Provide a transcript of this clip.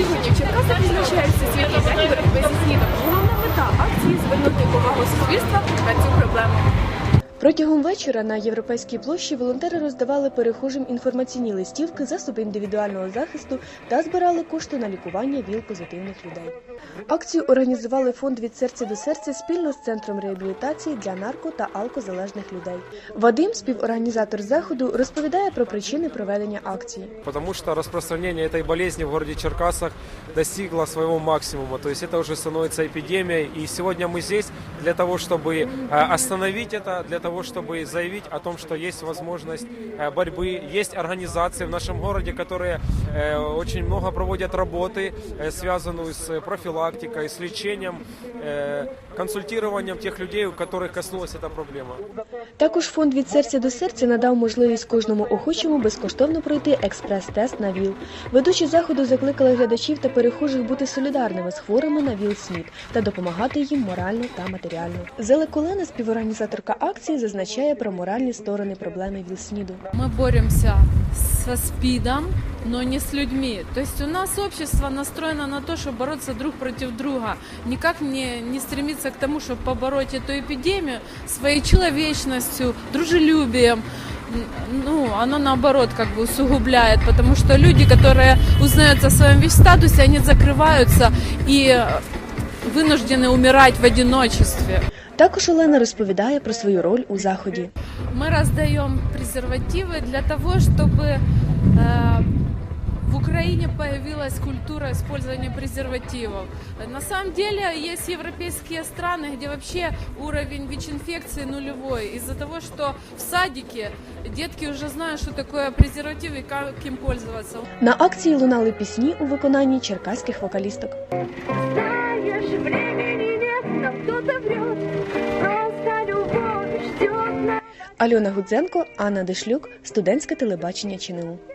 Сьогодні в Черкасах відзначають Всесвітній день боротьби Протягом вечора на європейській площі волонтери роздавали перехожим інформаційні листівки, засоби індивідуального захисту та збирали кошти на лікування ВІЛ-позитивних людей. Акцію організували фонд від серця до серця спільно з центром реабілітації для нарко та алкозалежних людей. Вадим, співорганізатор заходу, розповідає про причини проведення акції. Потому что распространение этой болезни в городе Черкасах достигло своего максимума. То есть это уже становится эпидемией. И сегодня мы здесь для того, чтобы э, остановить это, для того, чтобы заявить о том, что есть возможность э, борьбы. Есть организации в нашем городе, которые э, очень много проводят работы, э, связанную с профилактикой, с лечением, э, консультированием тех людей, у которых коснулась эта проблема. Також фонд від серця до серця надав можливість кожному охочому безкоштовно пройти експрес-тест на ВІЛ. Ведучі заходу закликали глядачів та перехожих бути солідарними з хворими на ВІЛ-СНІД та допомагати їм морально та матеріально. Зеле Колена, співорганізаторка акції, зазначає про моральні сторони проблеми ВІЛ-СНІДу. Мы боремся со СПИДом, но не с людьми. То есть у нас общество настроено на то, чтобы бороться друг против друга. Никак не, не стремиться к тому, чтобы побороть эту эпидемию своей человечностью, дружелюбием. Н- Ну, оно наоборот как бы усугубляет, потому что люди, которые узнают о своем ВИЧ-статусе, они закрываются и э, вынуждены умирать в одиночестве. Також Олена розповідає про свою роль у заході. Мы раздаем презервативы для того, чтобы э, в Украине появилась культура использования презервативов. На самом деле есть европейские страны, где вообще уровень ВИЧ-инфекции нулевой. Из-за того, что в садике детки уже знают, что такое презерватив и как им пользоваться. На акції лунали пісні у виконанні черкаських вокалісток. Знаешь, времени нет, но кто-то врет. Альона Гудзенко, Анна Дешлюк, студентське телебачення ЧНУ.